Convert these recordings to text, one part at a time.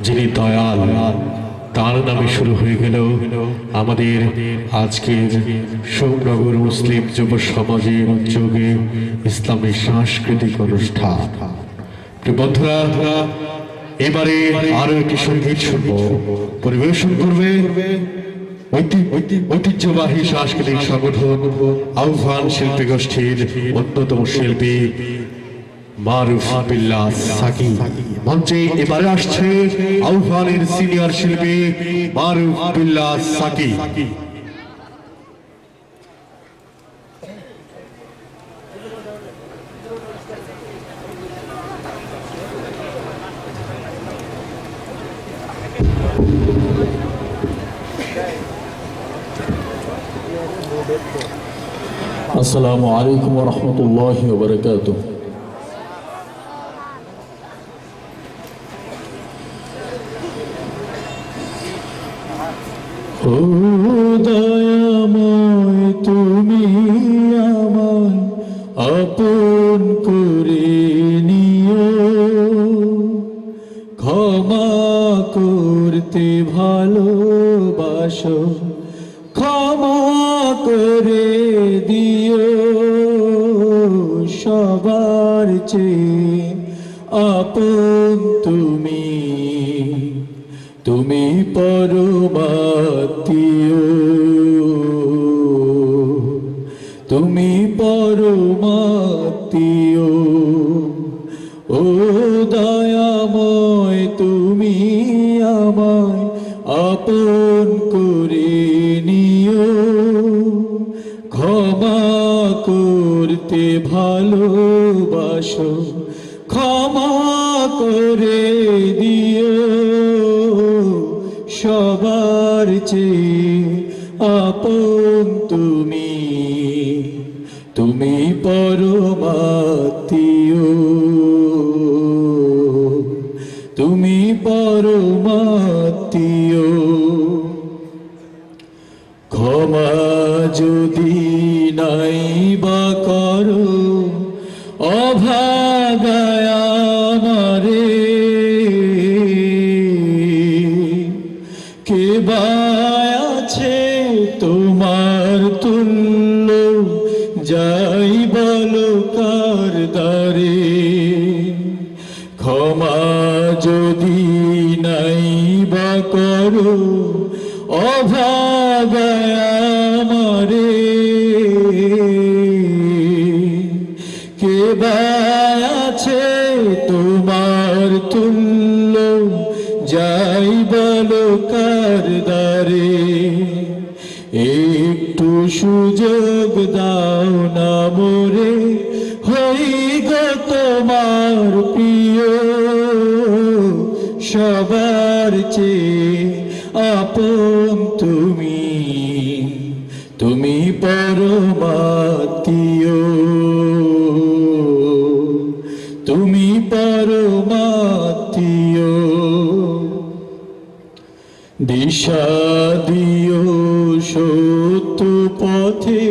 যিনি দয়াল, তার নামে শুরু হয়ে গেল আমাদের আজকের সোমনগর মুসলিম যুব সমাজের উদ্যোগে ইসলামী সাংস্কৃতিক অনুষ্ঠান। বন্ধুরা, এবারে আরও একটি সংগীত শুনব। পরিবেশন করবে ঐতি- ঐতি- ঐতিহ্যবাহী সাংস্কৃতিক সংগঠন আহ্বান শিল্পী গোষ্ঠীর অন্যতম শিল্পী মারুফ বিল্লাহ সাকি মঞ্চে এবারে সিনিয়র শিল্পী মারুফ বিল্লাহ সাকি আসসালামু আলাইকুম রহমতুল্লাহ বারকাতুহ। ও দয়াময়, তুমি আপন করে নিও। ক্ষমা করতে ভালোবাসো, ক্ষমা করে সবার চেয়ে আপন তুমি তুমি পরমাত্মীয়। তুমি পরমাত্মীয়। ও দয়াময়, তুমি আমায় আপন করে নিও। ক্ষমা করতে ভালোবাসো, ক্ষমা করে দিও। সবার চেয়ে আপন তুমি। তুমি পরমাত্মীয়। তুমি পরমাত্মীয়। ক্ষমা যদি নাই বা আছে তোমার তুল্য যাই বলো কার ক্ষমা যদি নাই বা করো অভাগায় বলো কার দারে একটু সুযোগ দাও না মোরে। হই গো তোমার প্রিয়, সবার চেয়ে আপন তুমি। তুমি পরমাত্মীয় দিশা দিও সত্য পথে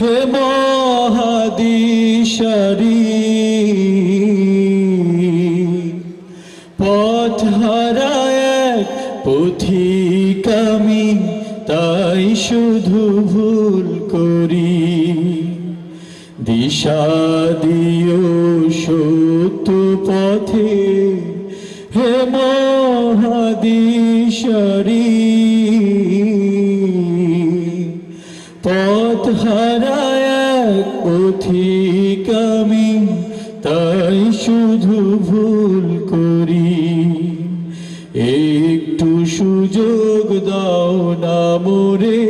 হে মহাদিশারি, পথ হারায় এক পথিক তাই শুধু ভুল করি। দিশা দিও সত্য পথে হে মহাদিশারি পথ হারায় পথিক আমি, তাই শুধু ভুল করি। একটু সুযোগ দাও না মোরে,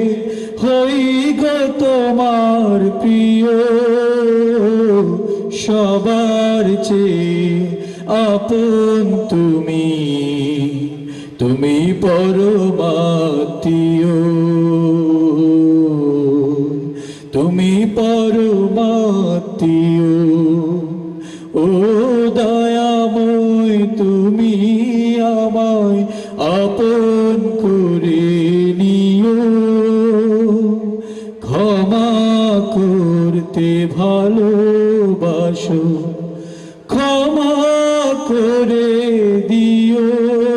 হই গো তোমার প্রিয়। সবার চেয়ে আপন তুমি। তুমি পরমাতীয়। তুমি পরমাতীয়। ও দয়াময়, তুমি আমায় আপন করে নিও। ক্ষমা করতে ভালোবাসো, ক্ষমা করে দিও।